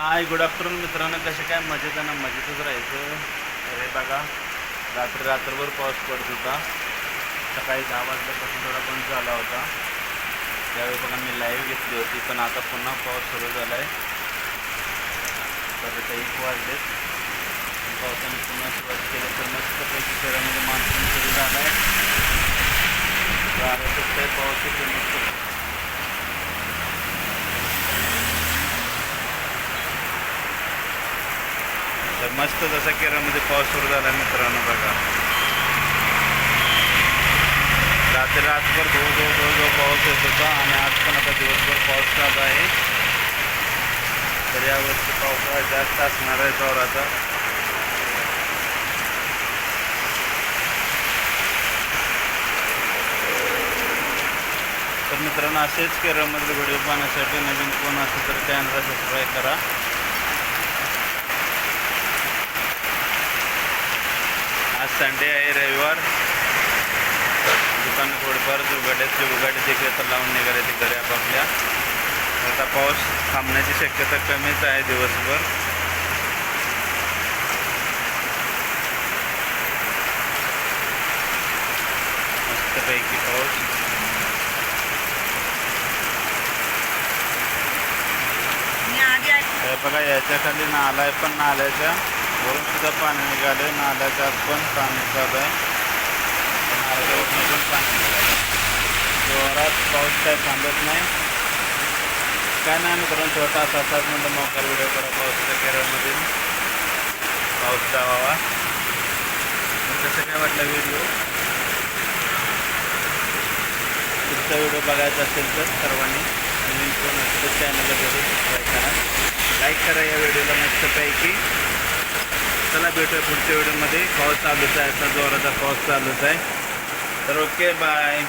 Hi good afternoon मित्रांनो. कसे काय? मजेत आहे ना? मजेतच राहायचं. अरे बघा रात्री रात्रभर पाऊस पडत होता. सकाळी दहा वाजल्यापासून थोडा बंद झाला होता. त्यावेळी बघा मी लाईव्ह घेतली होती पण आता पुन्हा पाऊस सुरू झाला आहे तर आता एक वाजलेत. पावसाने पुन्हा सुरुवात केली. तर मस्तपैकी शहरामध्ये मान्सून सुरू झाला आहे वारं सुटतंय पाऊस येतो मस्त तर मस्त जसा केरळमध्ये पाऊस सुरू झाला मित्रांनो बघा. रात्री रातभर धो धो धो धो पाऊस येत होता आणि आज पण आता दिवसभर पाऊस चालू आहे. तर यावर्षी पावसाळा जास्त असणार आहे जोराचा. तर मित्रांनो असेच केरळमधले व्हिडिओ पाहण्यासाठी नवीन कोण असेल तर चॅनलला सबस्क्राईब करा. आज संडे आहे रविवार. दुकान थोडंफार उघड्याचे उघाडे देखील आता लावून निघाले ते घरी आपापल्या. आता पाऊस थांबण्याची शक्यता कमीच आहे दिवसभर. मस्तपैकी पाऊस. बघा याच्या खाली नाला आहे पण नाल्याच्या. सुद्धा पाणी निघाले नाल्याच्या आत पण पाणी चालू आहे नाल्याच्या पण पाणी निघालं जोरात पाऊस काय थांबत नाही. काय नाही मित्रांनो छोटा असा असाच म्हणलं मोकार व्हिडिओ करा. पावसाच्या केरळमध्ये पाऊस जावावा कसं काय वाटलं व्हिडिओ? पुढचा व्हिडिओ बघायचा असेल तर सर्वांनी नवीन कोण असेल तर चॅनलला जरूर सबस्क्राईब करा. लाईक करा या व्हिडिओला मस्तपैकी. चला भेटूया पुढच्या व्हिडिओमध्ये. पाऊस चालूच आहे आता जोराचा पाऊस चालूच आहे. तर ओके बाय